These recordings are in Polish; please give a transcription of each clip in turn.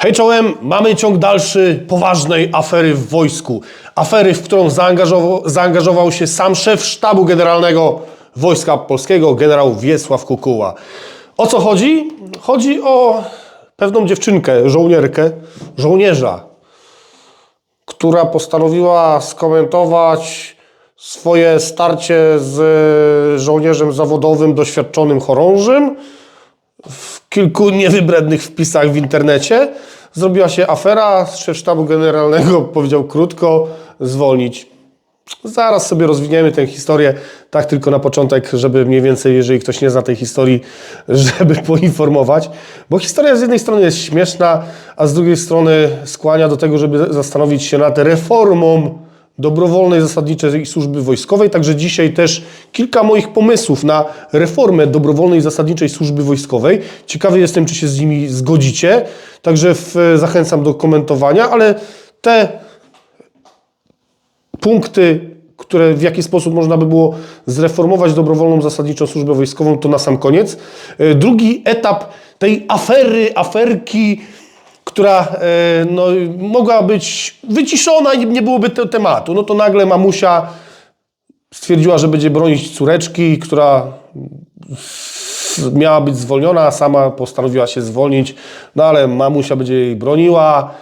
Hej czołem, mamy ciąg dalszy poważnej afery w wojsku. Afery, w którą zaangażował, zaangażował się sam szef sztabu generalnego Wojska Polskiego, generał Wiesław Kukuła. O co chodzi? Chodzi o pewną dziewczynkę, żołnierkę, żołnierza, która postanowiła skomentować swoje starcie z żołnierzem zawodowym, doświadczonym chorążym w kilku niewybrednych wpisach w internecie. Zrobiła się afera, szef sztabu generalnego powiedział krótko, zwolnić. Zaraz sobie rozwiniemy tę historię, tak tylko na początek, żeby mniej więcej, jeżeli ktoś nie zna tej historii, żeby poinformować. Bo historia z jednej strony jest śmieszna, a z drugiej strony skłania do tego, żeby zastanowić się nad reformą dobrowolnej zasadniczej służby wojskowej. Także dzisiaj też kilka moich pomysłów na reformę dobrowolnej zasadniczej służby wojskowej. Ciekawy jestem, czy się z nimi zgodzicie. Także w, zachęcam do komentowania, ale te punkty, które w jaki sposób można by było zreformować dobrowolną zasadniczą służbę wojskową, to na sam koniec. E, Drugi etap tej afery, aferki, która e, no, mogła być wyciszona i nie byłoby te, tematu. No to nagle mamusia stwierdziła, że będzie bronić córeczki, która miała być zwolniona, sama postanowiła się zwolnić, no ale mamusia będzie jej broniła,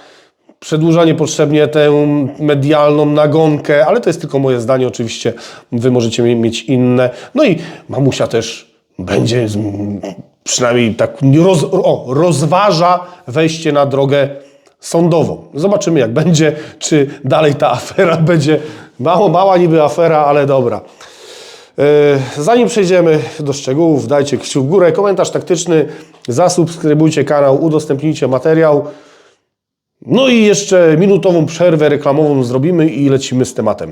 przedłuża niepotrzebnie tę medialną nagonkę, ale to jest tylko moje zdanie, oczywiście wy możecie mi- mieć inne. No i mamusia też będzie przynajmniej tak roz, o, rozważa wejście na drogę sądową. Zobaczymy jak będzie, czy dalej ta afera będzie mało mała niby afera, ale dobra. E, Zanim przejdziemy do szczegółów, dajcie kciuk w górę, komentarz taktyczny, zasubskrybujcie kanał, udostępnijcie materiał. No i jeszcze minutową przerwę reklamową zrobimy i lecimy z tematem.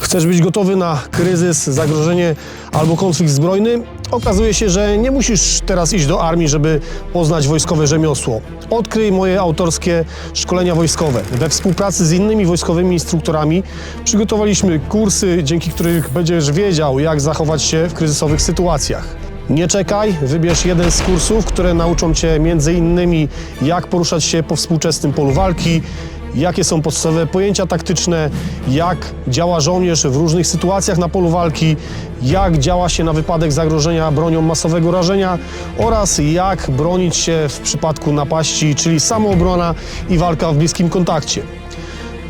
Chcesz być gotowy na kryzys, zagrożenie albo konflikt zbrojny? Okazuje się, że nie musisz teraz iść do armii, żeby poznać wojskowe rzemiosło. Odkryj moje autorskie szkolenia wojskowe. We współpracy z innymi wojskowymi instruktorami przygotowaliśmy kursy, dzięki których będziesz wiedział, jak zachować się w kryzysowych sytuacjach. Nie czekaj, wybierz jeden z kursów, które nauczą Cię innymi jak poruszać się po współczesnym polu walki, jakie są podstawowe pojęcia taktyczne, jak działa żołnierz w różnych sytuacjach na polu walki, jak działa się na wypadek zagrożenia bronią masowego rażenia oraz jak bronić się w przypadku napaści, czyli samoobrona i walka w bliskim kontakcie.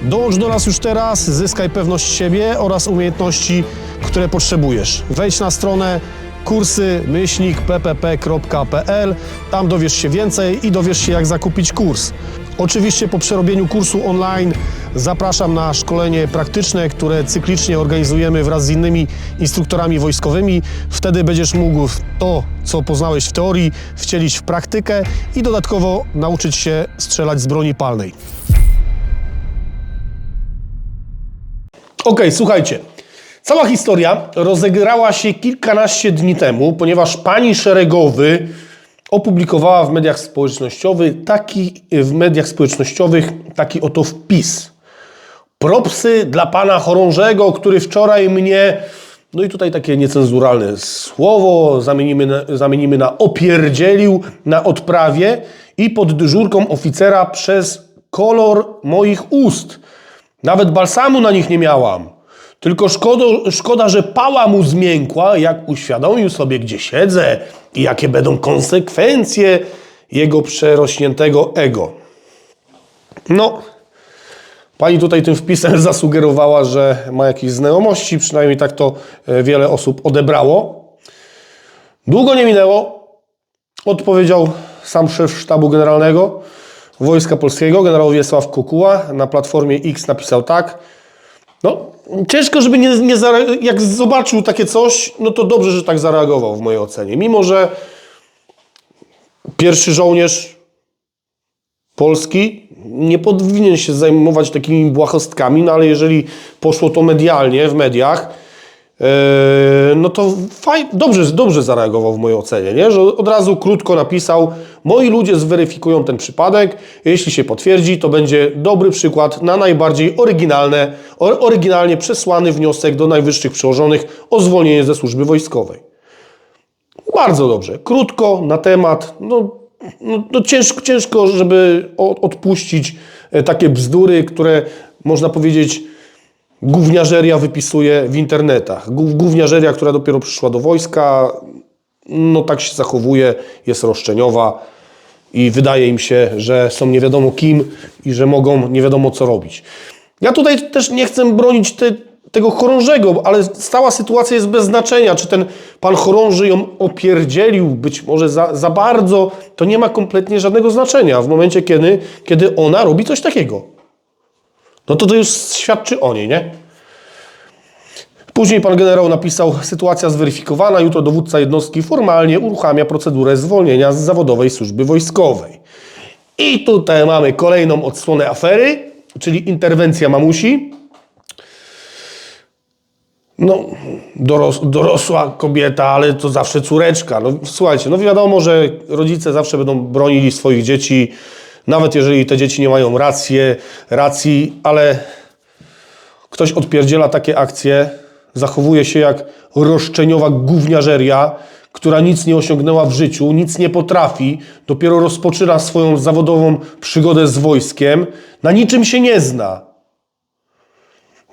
Dołącz do nas już teraz, zyskaj pewność siebie oraz umiejętności, które potrzebujesz. Wejdź na stronę kursy-ppp.pl, tam dowiesz się więcej i dowiesz się jak zakupić kurs. Oczywiście po przerobieniu kursu online zapraszam na szkolenie praktyczne, które cyklicznie organizujemy wraz z innymi instruktorami wojskowymi. Wtedy będziesz mógł to, co poznałeś w teorii, wcielić w praktykę i dodatkowo nauczyć się strzelać z broni palnej. Okej, słuchajcie. Cała historia rozegrała się kilkanaście dni temu, ponieważ pani szeregowy opublikowała w mediach społecznościowych taki, w mediach społecznościowych taki oto wpis. Propsy dla pana chorążego, który wczoraj mnie. No i tutaj takie niecenzuralne słowo zamienimy na, zamienimy na opierdzielił na odprawie i pod dyżurką oficera przez kolor moich ust. Nawet balsamu na nich nie miałam. Tylko szkoda, szkoda, że pała mu zmiękła, jak uświadomił sobie, gdzie siedzę i jakie będą konsekwencje jego przerośniętego ego. No, pani tutaj tym wpisem zasugerowała, że ma jakieś znajomości, przynajmniej tak to e, wiele osób odebrało. Długo nie minęło, odpowiedział sam szef sztabu generalnego Wojska Polskiego, generał Wiesław Kukuła, na platformie X napisał tak. No, ciężko, żeby nie, nie zare- jak zobaczył takie coś, no to dobrze, że tak zareagował w mojej ocenie. Mimo, że pierwszy żołnierz Polski nie powinien się zajmować takimi błahostkami, no ale jeżeli poszło to medialnie, w mediach, no to faj, dobrze, dobrze zareagował w mojej ocenie, nie? że od razu krótko napisał, moi ludzie zweryfikują ten przypadek, jeśli się potwierdzi, to będzie dobry przykład na najbardziej oryginalne, or, oryginalnie przesłany wniosek do najwyższych przełożonych o zwolnienie ze służby wojskowej. Bardzo dobrze, krótko, na temat, no no, no ciężko, ciężko, żeby odpuścić e, takie bzdury, które można powiedzieć gówniarzeria wypisuje w internetach. Gó- Gówniarzeria, która dopiero przyszła do wojska, no tak się zachowuje, jest roszczeniowa i wydaje im się, że są nie wiadomo kim i że mogą nie wiadomo co robić. Ja tutaj też nie chcę bronić te, tego chorążego, ale cała sytuacja jest bez znaczenia. Czy ten pan chorąży ją opierdzielił być może za, za bardzo, to nie ma kompletnie żadnego znaczenia w momencie, kiedy, kiedy ona robi coś takiego. No to to już świadczy o niej, nie? Później pan generał napisał, sytuacja zweryfikowana, jutro dowódca jednostki formalnie uruchamia procedurę zwolnienia z zawodowej służby wojskowej. I tutaj mamy kolejną odsłonę afery, czyli interwencja mamusi. No, doros, dorosła kobieta, ale to zawsze córeczka. No, słuchajcie, no wiadomo, że rodzice zawsze będą bronili swoich dzieci, nawet jeżeli te dzieci nie mają rację, racji, ale ktoś odpierdziela takie akcje, zachowuje się jak roszczeniowa gówniarzeria, która nic nie osiągnęła w życiu, nic nie potrafi, dopiero rozpoczyna swoją zawodową przygodę z wojskiem, na niczym się nie zna.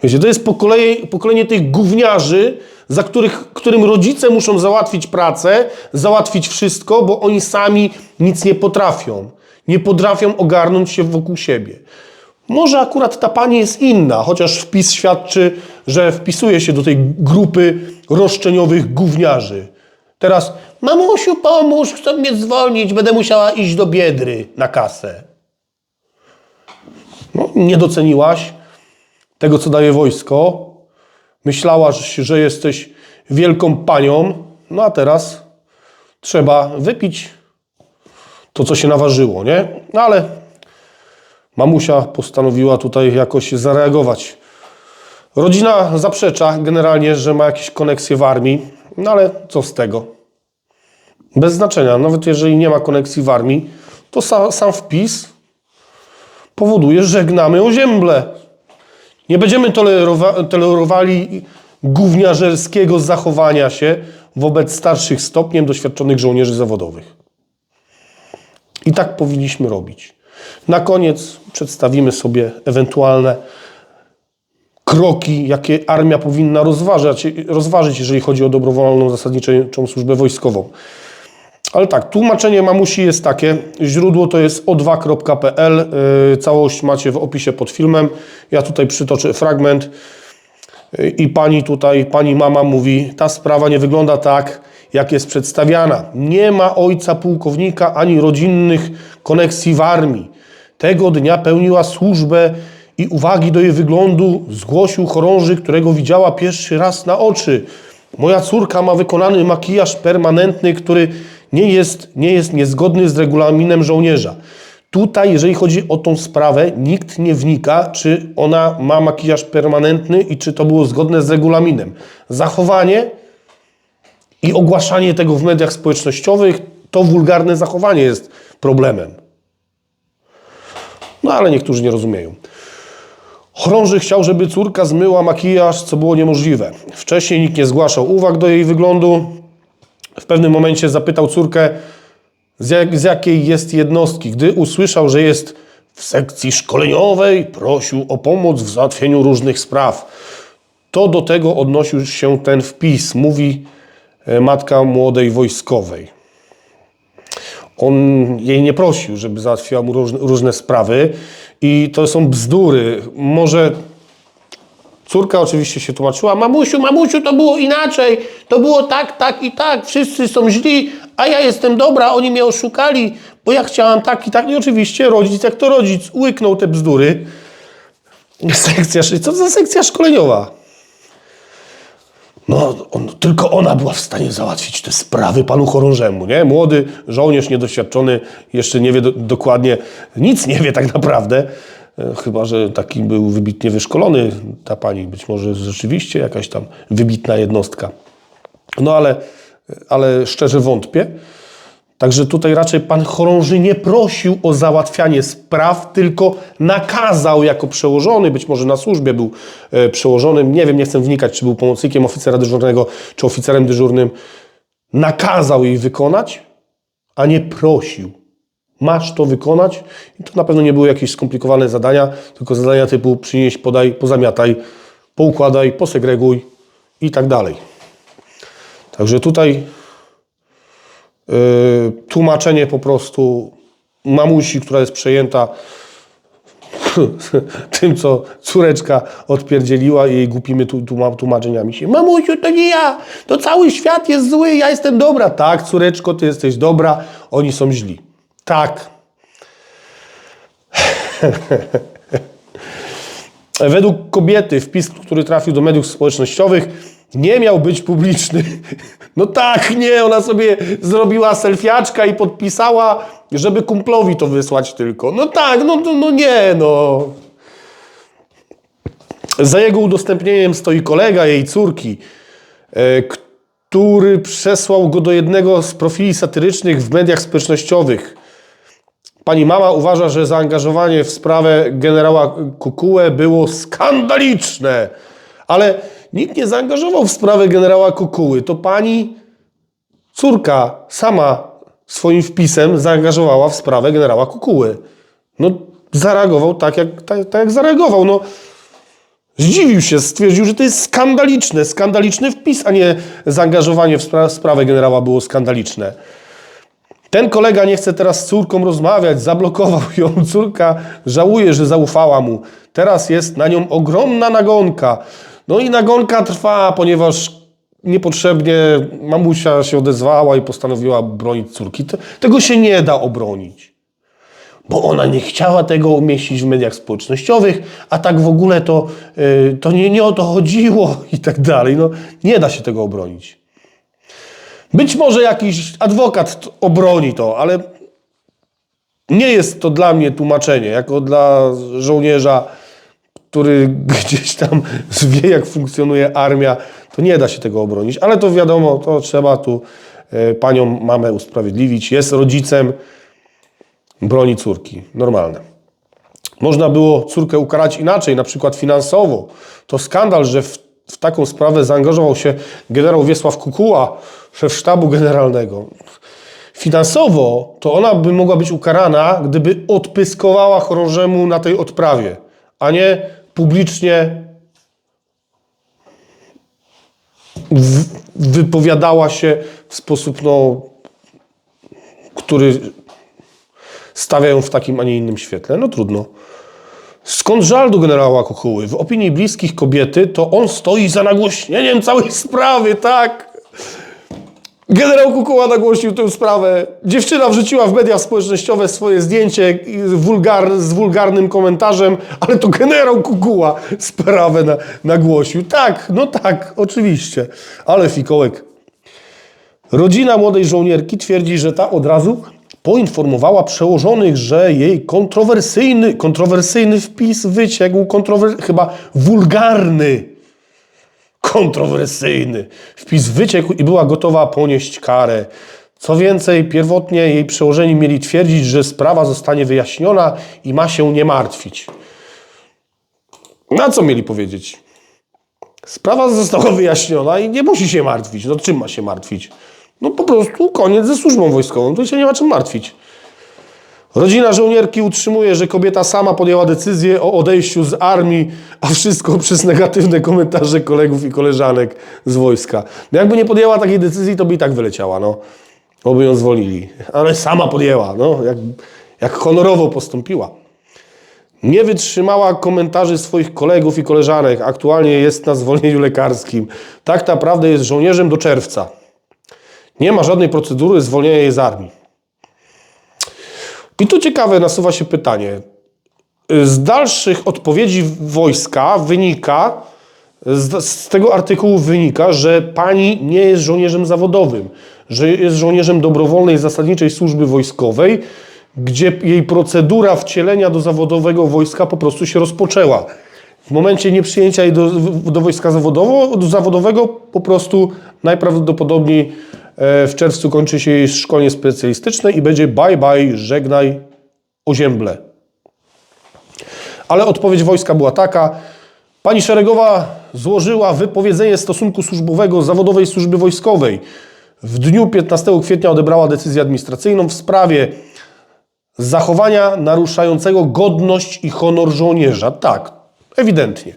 Wiecie, to jest pokolenie, pokolenie tych gówniarzy, za których, którym rodzice muszą załatwić pracę, załatwić wszystko, bo oni sami nic nie potrafią. Nie potrafią ogarnąć się wokół siebie. Może akurat ta pani jest inna, chociaż wpis świadczy, że wpisuje się do tej grupy roszczeniowych gówniarzy. Teraz, mamusiu, pomóż, chcą mnie zwolnić, będę musiała iść do Biedry na kasę. No, nie doceniłaś tego, co daje wojsko. Myślałaś, że jesteś wielką panią, no a teraz trzeba wypić to, co się naważyło, nie? No ale mamusia postanowiła tutaj jakoś zareagować. Rodzina zaprzecza generalnie, że ma jakieś koneksje w armii, no ale co z tego? Bez znaczenia, nawet jeżeli nie ma koneksji w armii, to sa, sam wpis powoduje, że żegnamy ozięble. Nie będziemy tolerowa tolerowali gówniarzelskiego zachowania się wobec starszych stopniem doświadczonych żołnierzy zawodowych. I tak powinniśmy robić. Na koniec przedstawimy sobie ewentualne kroki, jakie armia powinna rozważać, rozważyć, jeżeli chodzi o dobrowolną zasadniczą służbę wojskową. Ale tak, tłumaczenie mamusi jest takie. Źródło to jest o2.pl. Yy, Całość macie w opisie pod filmem. Ja tutaj przytoczę fragment. I pani tutaj, pani mama mówi, ta sprawa nie wygląda tak, jak jest przedstawiana. Nie ma ojca pułkownika ani rodzinnych koneksji w armii. Tego dnia pełniła służbę i uwagi do jej wyglądu zgłosił chorąży, którego widziała pierwszy raz na oczy. Moja córka ma wykonany makijaż permanentny, który nie jest, nie jest niezgodny z regulaminem żołnierza. Tutaj, jeżeli chodzi o tą sprawę, nikt nie wnika, czy ona ma makijaż permanentny i czy to było zgodne z regulaminem. Zachowanie i ogłaszanie tego w mediach społecznościowych, to wulgarne zachowanie jest problemem. No ale niektórzy nie rozumieją. Chorąży chciał, żeby córka zmyła makijaż, co było niemożliwe. Wcześniej nikt nie zgłaszał uwag do jej wyglądu. W pewnym momencie zapytał córkę, z, jak, z jakiej jest jednostki. Gdy usłyszał, że jest w sekcji szkoleniowej, prosił o pomoc w załatwieniu różnych spraw. To do tego odnosił się ten wpis, mówi e, matka młodej wojskowej. On jej nie prosił, żeby załatwiła mu różne, różne sprawy i to są bzdury. Może córka oczywiście się tłumaczyła, mamusiu, mamusiu, to było inaczej, to było tak, tak i tak, wszyscy są źli, a ja jestem dobra, oni mnie oszukali, bo ja chciałam tak i tak. I oczywiście rodzic, jak to rodzic, łyknął te bzdury. Sekcja, co za sekcja szkoleniowa? No, on, tylko ona była w stanie załatwić te sprawy panu chorążemu, nie? Młody żołnierz, niedoświadczony, jeszcze nie wie do, dokładnie, nic nie wie tak naprawdę. E, Chyba, że taki był wybitnie wyszkolony, ta pani, być może rzeczywiście jakaś tam wybitna jednostka. No ale, ale szczerze wątpię. Także tutaj raczej pan chorąży nie prosił o załatwianie spraw, tylko nakazał jako przełożony, być może na służbie był e, przełożonym, nie wiem, nie chcę wnikać, czy był pomocnikiem oficera dyżurnego, czy oficerem dyżurnym, nakazał jej wykonać, a nie prosił. Masz to wykonać i to na pewno nie były jakieś skomplikowane zadania, tylko zadania typu przynieś, podaj, pozamiataj, poukładaj, posegreguj i tak dalej. Także tutaj yy, tłumaczenie po prostu mamusi, która jest przejęta tym, co córeczka odpierdzieliła i jej głupimi tłumaczeniami się. Mamusiu, to nie ja, to cały świat jest zły, ja jestem dobra. Tak, córeczko, ty jesteś dobra, oni są źli. Tak. Według kobiety wpis, który trafił do mediów społecznościowych, nie miał być publiczny. No tak, nie, ona sobie zrobiła selfiaczka i podpisała, żeby kumplowi to wysłać tylko. No tak, no, no, no nie, no. Za jego udostępnieniem stoi kolega jej córki, e, który przesłał go do jednego z profili satyrycznych w mediach społecznościowych. Pani mama uważa, że zaangażowanie w sprawę generała Kukułę było skandaliczne. Ale nikt nie zaangażował w sprawę generała Kukuły. To pani córka sama swoim wpisem zaangażowała w sprawę generała Kukuły. No, zareagował tak, jak, tak, tak jak zareagował. No, zdziwił się, stwierdził, że to jest skandaliczne. Skandaliczny wpis, a nie zaangażowanie w spra- sprawę generała było skandaliczne. Ten kolega nie chce teraz z córką rozmawiać, zablokował ją. Córka żałuje, że zaufała mu. Teraz jest na nią ogromna nagonka. No i nagonka trwa, ponieważ niepotrzebnie mamusia się odezwała i postanowiła bronić córki. Te- Tego się nie da obronić. Bo ona nie chciała tego umieścić w mediach społecznościowych, a tak w ogóle to, yy, to nie, nie o to chodziło i tak dalej. No, nie da się tego obronić. Być może jakiś adwokat obroni to, ale nie jest to dla mnie tłumaczenie, jako dla żołnierza, który gdzieś tam wie, jak funkcjonuje armia, to nie da się tego obronić. Ale to wiadomo, to trzeba tu e, panią mamę usprawiedliwić. Jest rodzicem, broni córki. Normalne. Można było córkę ukarać inaczej, na przykład finansowo. To skandal, że w, w taką sprawę zaangażował się generał Wiesław Kukuła, szef sztabu generalnego. Finansowo to ona by mogła być ukarana, gdyby odpyskowała chorążemu na tej odprawie, a nie publicznie wypowiadała się w sposób, no, który stawia ją w takim, a nie innym świetle. No trudno. Skąd żal do generała Kukuły? W opinii bliskich kobiety to on stoi za nagłośnieniem całej sprawy, tak? Generał Kukuła nagłośnił tę sprawę. Dziewczyna wrzuciła w media społecznościowe swoje zdjęcie wulgar, z wulgarnym komentarzem, ale to generał Kukuła sprawę na, nagłosił. Tak, no tak, oczywiście. Ale fikołek. Rodzina młodej żołnierki twierdzi, że ta od razu poinformowała przełożonych, że jej kontrowersyjny, kontrowersyjny wpis wyciekł, chyba wulgarny, kontrowersyjny wpis wyciekł i była gotowa ponieść karę. Co więcej, pierwotnie jej przełożeni mieli twierdzić, że sprawa zostanie wyjaśniona i ma się nie martwić. Na co mieli powiedzieć? Sprawa została wyjaśniona i nie musi się martwić. No czym ma się martwić? No po prostu koniec ze służbą wojskową. Tu się nie ma czym martwić. Rodzina żołnierki utrzymuje, że kobieta sama podjęła decyzję o odejściu z armii, a wszystko przez negatywne komentarze kolegów i koleżanek z wojska. No jakby nie podjęła takiej decyzji, to by i tak wyleciała, no. Bo by ją zwolnili. Ale sama podjęła, no. Jak, jak honorowo postąpiła. Nie wytrzymała komentarzy swoich kolegów i koleżanek. Aktualnie jest na zwolnieniu lekarskim. Tak naprawdę jest żołnierzem do czerwca. Nie ma żadnej procedury zwolnienia jej z armii. I tu ciekawe nasuwa się pytanie. Z dalszych odpowiedzi wojska wynika, z, z tego artykułu wynika, że pani nie jest żołnierzem zawodowym, że jest żołnierzem dobrowolnej zasadniczej służby wojskowej, gdzie jej procedura wcielenia do zawodowego wojska po prostu się rozpoczęła. W momencie nieprzyjęcia jej do, do wojska zawodowo, do zawodowego po prostu najprawdopodobniej e, w czerwcu kończy się jej szkolenie specjalistyczne i będzie bye bye, żegnaj ozięble. Ale odpowiedź wojska była taka. Pani szeregowa złożyła wypowiedzenie stosunku służbowego zawodowej służby wojskowej. W dniu 15 kwietnia odebrała decyzję administracyjną w sprawie zachowania naruszającego godność i honor żołnierza. Tak, ewidentnie.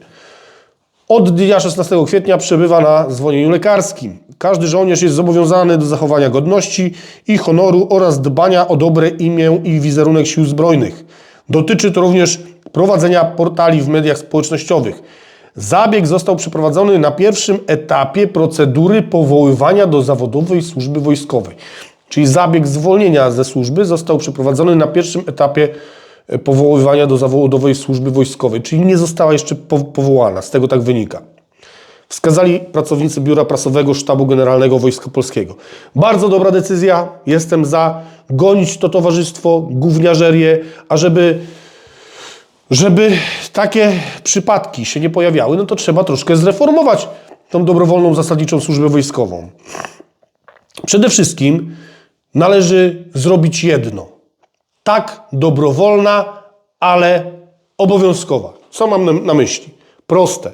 Od dnia 16 kwietnia przebywa na zwolnieniu lekarskim. Każdy żołnierz jest zobowiązany do zachowania godności i honoru oraz dbania o dobre imię i wizerunek sił zbrojnych. Dotyczy to również prowadzenia portali w mediach społecznościowych. Zabieg został przeprowadzony na pierwszym etapie procedury powoływania do zawodowej służby wojskowej. Czyli zabieg zwolnienia ze służby został przeprowadzony na pierwszym etapie powoływania do zawodowej służby wojskowej, czyli nie została jeszcze po- powołana, z tego tak wynika. Wskazali pracownicy Biura Prasowego Sztabu Generalnego Wojska Polskiego. Bardzo dobra decyzja, jestem za. Gonić to towarzystwo, gówniażerię, a żeby, żeby takie przypadki się nie pojawiały, no to trzeba troszkę zreformować tą dobrowolną zasadniczą służbę wojskową. Przede wszystkim należy zrobić jedno. Tak dobrowolna, ale obowiązkowa. Co mam na, myśli? Proste.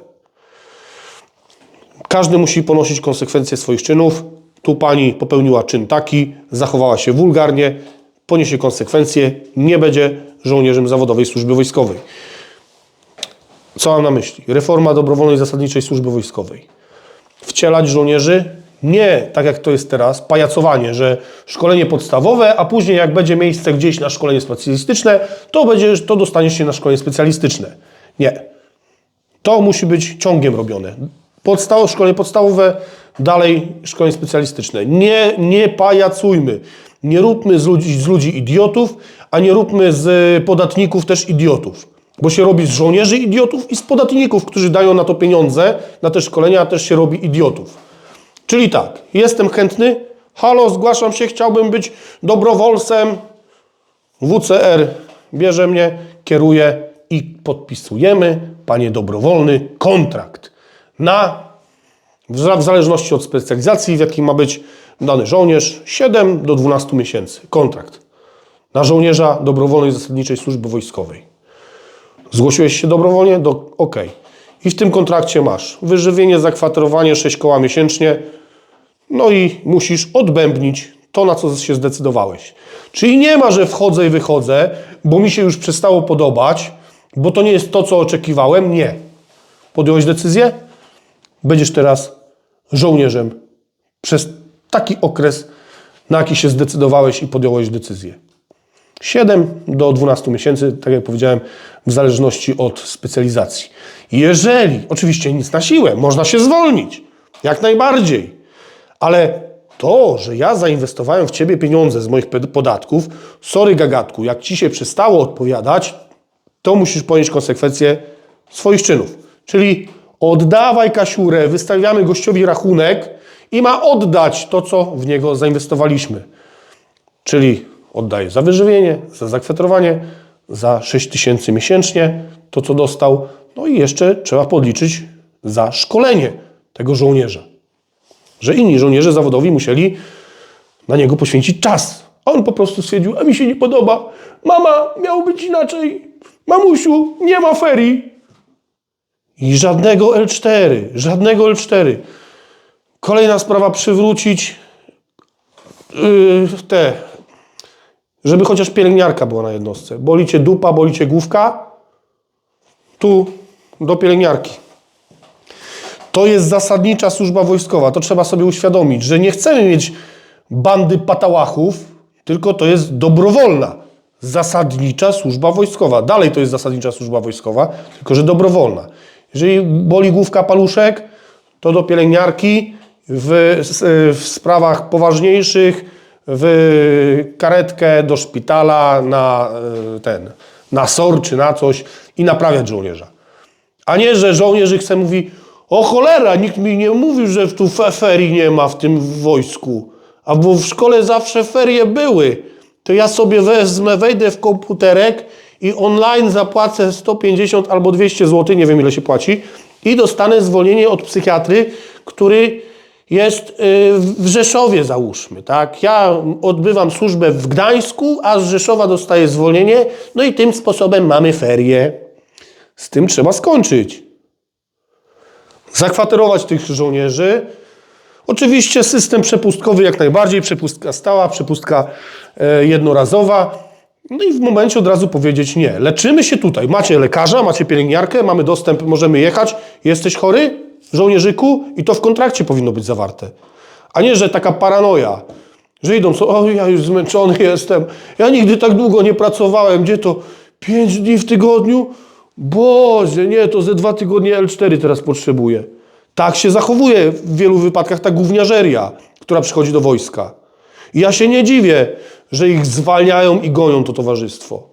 Każdy musi ponosić konsekwencje swoich czynów. Tu pani popełniła czyn taki, zachowała się wulgarnie, poniesie konsekwencje, nie będzie żołnierzem zawodowej służby wojskowej. Co mam na myśli? Reforma dobrowolnej zasadniczej służby wojskowej. Wcielać żołnierzy nie tak jak to jest teraz, pajacowanie, że szkolenie podstawowe, a później jak będzie miejsce gdzieś na szkolenie specjalistyczne, to, będzie, to dostaniesz się na szkolenie specjalistyczne. Nie. To musi być ciągiem robione. Podstaw, szkolenie podstawowe, dalej szkolenie specjalistyczne. Nie, nie pajacujmy. Nie róbmy z ludzi, z ludzi idiotów, a nie róbmy z podatników też idiotów. Bo się robi z żołnierzy idiotów i z podatników, którzy dają na to pieniądze, na te szkolenia też się robi idiotów. Czyli tak, jestem chętny, halo, zgłaszam się, chciałbym być dobrowolcem, WCR bierze mnie, kieruje i podpisujemy, panie dobrowolny, kontrakt na, w za- w zależności od specjalizacji, w jakiej ma być dany żołnierz, 7 do 12 miesięcy. Kontrakt na żołnierza dobrowolnej zasadniczej służby wojskowej. Zgłosiłeś się dobrowolnie? Do, OK. I w tym kontrakcie masz wyżywienie, zakwaterowanie 6 koła miesięcznie, no i musisz odbębnić to, na co się zdecydowałeś. Czyli nie ma, że wchodzę i wychodzę, bo mi się już przestało podobać, bo to nie jest to, co oczekiwałem. Nie. Podjąłeś decyzję? Będziesz teraz żołnierzem przez taki okres, na jaki się zdecydowałeś i podjąłeś decyzję. 7 do 12 miesięcy, tak jak powiedziałem, w zależności od specjalizacji. Jeżeli, oczywiście nic na siłę, można się zwolnić, jak najbardziej, ale to, że ja zainwestowałem w Ciebie pieniądze z moich podatków, sorry gagatku, jak Ci się przestało odpowiadać, to musisz ponieść konsekwencje swoich czynów. Czyli oddawaj kasiurę, wystawiamy gościowi rachunek i ma oddać to, co w niego zainwestowaliśmy. Czyli oddaje za wyżywienie, za zakwaterowanie, za 6 tysięcy miesięcznie, to co dostał, no i jeszcze trzeba podliczyć za szkolenie tego żołnierza. Że inni żołnierze zawodowi musieli na niego poświęcić czas. A on po prostu stwierdził, a mi się nie podoba. Mama, miało być inaczej. Mamusiu, nie ma ferii. I żadnego L4, żadnego L4. Kolejna sprawa, przywrócić yy, te, żeby chociaż pielęgniarka była na jednostce. Boli cię dupa, boli cię główka, tu do pielęgniarki. To jest zasadnicza służba wojskowa. To trzeba sobie uświadomić, że nie chcemy mieć bandy patałachów, tylko to jest dobrowolna, zasadnicza służba wojskowa. Dalej to jest zasadnicza służba wojskowa, tylko że dobrowolna. Jeżeli boli główka paluszek, to do pielęgniarki w, w sprawach poważniejszych, w karetkę do szpitala na e, ten, na SOR czy na coś i naprawiać żołnierza. A nie, że żołnierz chce mówi, o cholera, nikt mi nie mówił, że tu fe- ferii nie ma w tym wojsku. A bo w szkole zawsze ferie były. To ja sobie wezmę, wejdę w komputerek i online zapłacę 150 albo 200 zł, nie wiem ile się płaci, i dostanę zwolnienie od psychiatry, który jest y, w Rzeszowie załóżmy, tak? Ja odbywam służbę w Gdańsku, a z Rzeszowa dostaję zwolnienie, no i tym sposobem mamy ferie. Z tym trzeba skończyć. Zakwaterować tych żołnierzy. Oczywiście system przepustkowy jak najbardziej, przepustka stała, przepustka e, jednorazowa. No i w momencie od razu powiedzieć nie. Leczymy się tutaj. Macie lekarza, macie pielęgniarkę, mamy dostęp, możemy jechać. Jesteś chory, żołnierzyku? I to w kontrakcie powinno być zawarte. A nie, że taka paranoja, że idą sobie, o ja już zmęczony jestem, ja nigdy tak długo nie pracowałem, gdzie to? Pięć dni w tygodniu? Boże, nie, to ze dwa tygodnie L4 teraz potrzebuję. Tak się zachowuje w wielu wypadkach ta gówniarzeria, która przychodzi do wojska. I ja się nie dziwię, że ich zwalniają i gonią to towarzystwo.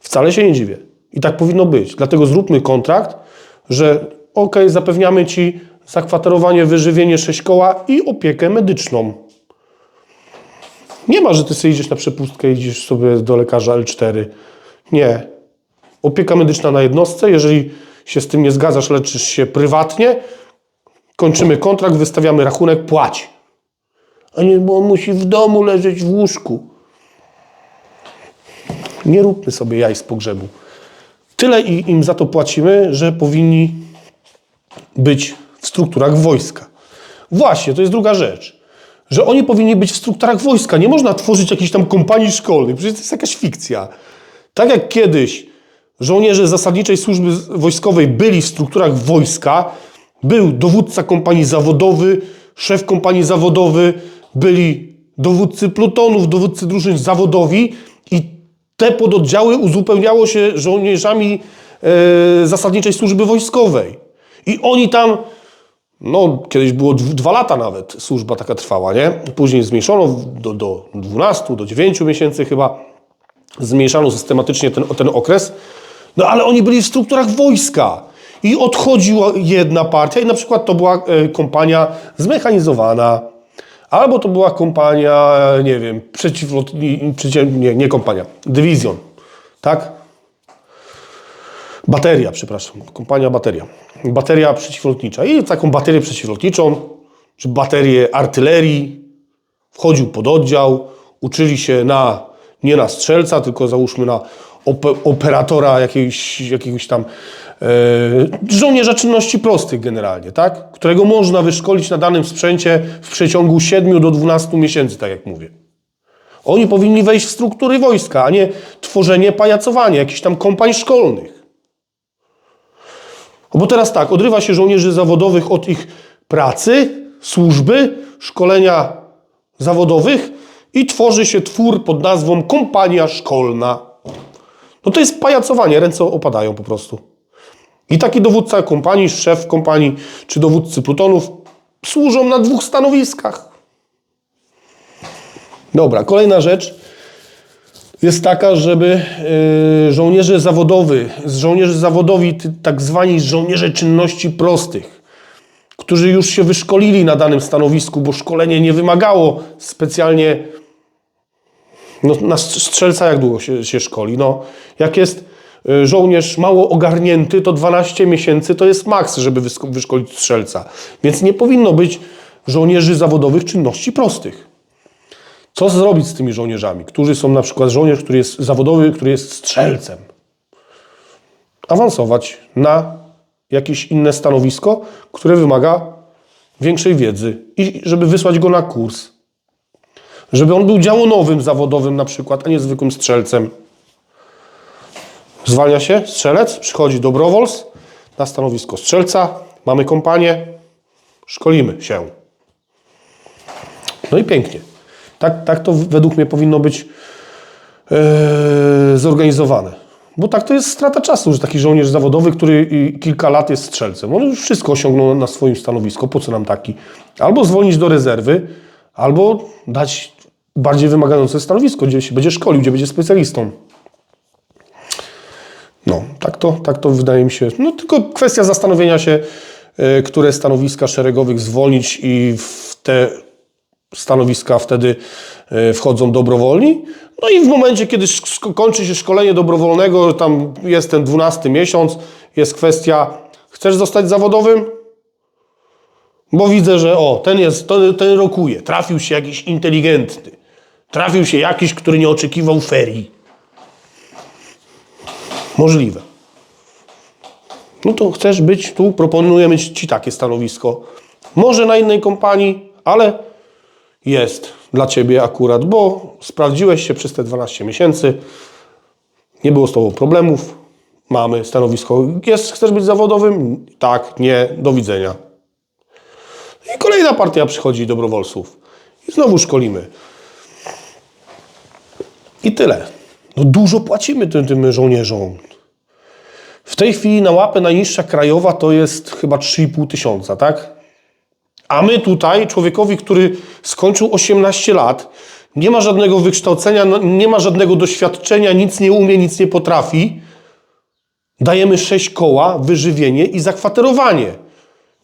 Wcale się nie dziwię. I tak powinno być. Dlatego zróbmy kontrakt, że ok, zapewniamy Ci zakwaterowanie, wyżywienie, sześć koła i opiekę medyczną. Nie ma, że Ty sobie idziesz na przepustkę, idziesz sobie do lekarza L4. Nie. Opieka medyczna na jednostce, jeżeli się z tym nie zgadzasz, leczysz się prywatnie, kończymy kontrakt, wystawiamy rachunek, płać. A nie, bo on musi w domu leżeć w łóżku. Nie róbmy sobie jaj z pogrzebu. Tyle im za to płacimy, że powinni być w strukturach wojska. Właśnie, to jest druga rzecz. Że oni powinni być w strukturach wojska. Nie można tworzyć jakichś tam kompanii szkolnych. Przecież to jest jakaś fikcja. Tak jak kiedyś żołnierze zasadniczej służby wojskowej byli w strukturach wojska, był dowódca kompanii zawodowy, szef kompanii zawodowy, byli dowódcy plutonów, dowódcy drużyn zawodowi i te pododdziały uzupełniało się żołnierzami e, zasadniczej służby wojskowej. I oni tam, no kiedyś było dw- dwa lata nawet służba taka trwała, nie? Później zmniejszono do, do 12, do 9 miesięcy chyba. Zmniejszano systematycznie ten, ten okres. No ale oni byli w strukturach wojska. I odchodziła jedna partia i na przykład to była e, kompania zmechanizowana, albo to była kompania, e, nie wiem, przeciwlotni, przeciw, nie, nie kompania, dywizjon, tak? Bateria, przepraszam, kompania bateria. Bateria przeciwlotnicza. I taką baterię przeciwlotniczą, czy baterię artylerii, wchodził pod oddział, uczyli się na, nie na strzelca, tylko załóżmy na ope, operatora jakiegoś, jakiegoś tam e, żołnierza czynności prostych generalnie, tak? Którego można wyszkolić na danym sprzęcie w przeciągu 7 do 12 miesięcy, tak jak mówię. Oni powinni wejść w struktury wojska, a nie tworzenie, pajacowanie jakichś tam kompań szkolnych. No Bo teraz tak, odrywa się żołnierzy zawodowych od ich pracy, służby, szkolenia zawodowych i tworzy się twór pod nazwą kompania szkolna. No to jest pajacowanie, ręce opadają po prostu. I taki dowódca kompanii, szef kompanii czy dowódcy plutonów służą na dwóch stanowiskach. Dobra, kolejna rzecz jest taka, żeby yy, żołnierze zawodowi, z żołnierzy zawodowi, tak zwani żołnierze czynności prostych, którzy już się wyszkolili na danym stanowisku, bo szkolenie nie wymagało specjalnie no, na strz- strzelca jak długo się, się szkoli? No, jak jest y, żołnierz mało ogarnięty, to 12 miesięcy to jest maks, żeby wyszkolić strzelca. Więc nie powinno być żołnierzy zawodowych czynności prostych. Co zrobić z tymi żołnierzami, którzy są na przykład żołnierz, który jest zawodowy, który jest strzelcem? Awansować na jakieś inne stanowisko, które wymaga większej wiedzy i żeby wysłać go na kurs. Żeby on był działonowym zawodowym na przykład, a nie zwykłym strzelcem. Zwalnia się strzelec, przychodzi dobrowols na stanowisko strzelca, mamy kompanię, szkolimy się. No i pięknie. Tak, tak to według mnie powinno być e, zorganizowane. Bo tak to jest strata czasu, że taki żołnierz zawodowy, który kilka lat jest strzelcem, on już wszystko osiągnął na swoim stanowisku, po co nam taki? Albo zwolnić do rezerwy, albo dać bardziej wymagające stanowisko, gdzie się będzie szkolił, gdzie będzie specjalistą. No, tak to, tak to wydaje mi się. No tylko kwestia zastanowienia się, e, które stanowiska szeregowych zwolnić i w te stanowiska wtedy e, wchodzą dobrowolni. No i w momencie, kiedy kończy się szkolenie dobrowolnego, tam jest ten 12 miesiąc, jest kwestia, chcesz zostać zawodowym? Bo widzę, że o, ten jest, ten, ten rokuje, trafił się jakiś inteligentny, trafił się jakiś, który nie oczekiwał ferii. Możliwe. No to chcesz być tu, proponujemy Ci takie stanowisko. Może na innej kompanii, ale jest dla Ciebie akurat, bo sprawdziłeś się przez te 12 miesięcy, Nie było z tobą problemów. Mamy stanowisko. Jest, chcesz być zawodowym? Tak, nie, do widzenia. I kolejna partia przychodzi dobrowolców. I znowu szkolimy. I tyle. No dużo płacimy tym, tym żołnierzom. W tej chwili na łapę najniższa krajowa to jest chyba 3,5 tysiąca, tak? A my tutaj, człowiekowi, który skończył 18 lat, nie ma żadnego wykształcenia, no, nie ma żadnego doświadczenia, nic nie umie, nic nie potrafi, dajemy 6 koła, wyżywienie i zakwaterowanie.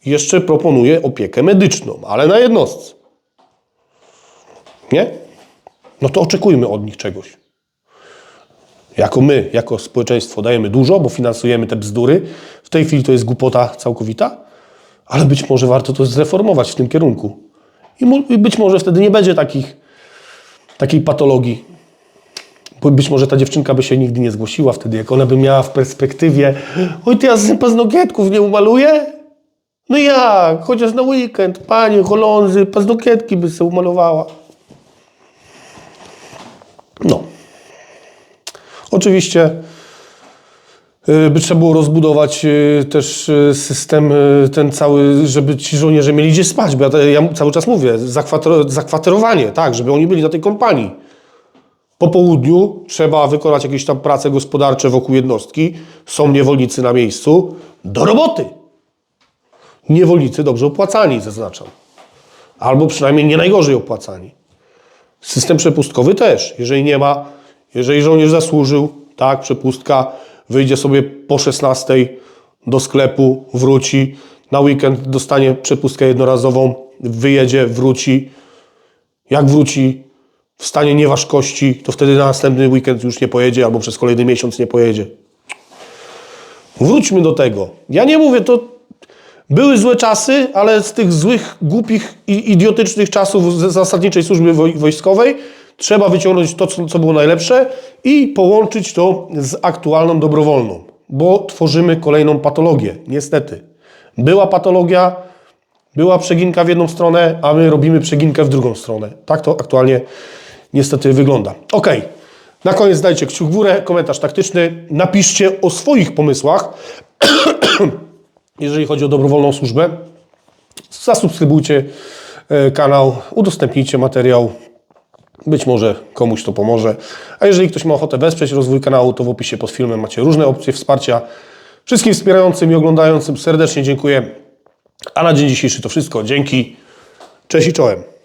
Jeszcze proponuję opiekę medyczną, ale na jednostce. Nie? No to oczekujmy od nich czegoś. Jako my, jako społeczeństwo dajemy dużo, bo finansujemy te bzdury. W tej chwili to jest głupota całkowita, ale być może warto to zreformować w tym kierunku. I, być może wtedy nie będzie takich, takiej patologii. Bo być może ta dziewczynka by się nigdy nie zgłosiła wtedy, jak ona by miała w perspektywie oj, to ja z paznokietków nie umaluję? No jak? Chociaż na weekend, panie cholądzy, paznokietki by sobie umalowała. No. Oczywiście by trzeba było rozbudować y, też y, system y, ten cały, żeby ci żołnierze mieli gdzie spać, bo ja, ja cały czas mówię, zakwater, zakwaterowanie, tak, żeby oni byli na tej kompanii. Po południu trzeba wykonać jakieś tam prace gospodarcze wokół jednostki, są niewolnicy na miejscu, do roboty. Niewolnicy dobrze opłacani, zaznaczam. Albo przynajmniej nie najgorzej opłacani. System przepustkowy też. Jeżeli nie ma, jeżeli żołnierz zasłużył, tak, przepustka, wyjdzie sobie po 16 do sklepu, wróci, na weekend dostanie przepustkę jednorazową, wyjedzie, wróci. Jak wróci w stanie nieważkości, to wtedy na następny weekend już nie pojedzie, albo przez kolejny miesiąc nie pojedzie. Wróćmy do tego. Ja nie mówię, to były złe czasy, ale z tych złych, głupich i idiotycznych czasów zasadniczej służby woj- wojskowej trzeba wyciągnąć to, co, było najlepsze i połączyć to z aktualną dobrowolną, bo tworzymy kolejną patologię, niestety. Była patologia, była przeginka w jedną stronę, a my robimy przeginkę w drugą stronę. Tak to aktualnie niestety wygląda. Ok. Na koniec dajcie kciuk w górę, komentarz taktyczny. Napiszcie o swoich pomysłach, jeżeli chodzi o dobrowolną służbę. Zasubskrybujcie e, kanał, udostępnijcie materiał. Być może komuś to pomoże. A jeżeli ktoś ma ochotę wesprzeć rozwój kanału, to w opisie pod filmem macie różne opcje wsparcia. Wszystkim wspierającym i oglądającym serdecznie dziękuję. A na dzień dzisiejszy to wszystko. Dzięki. Cześć i czołem.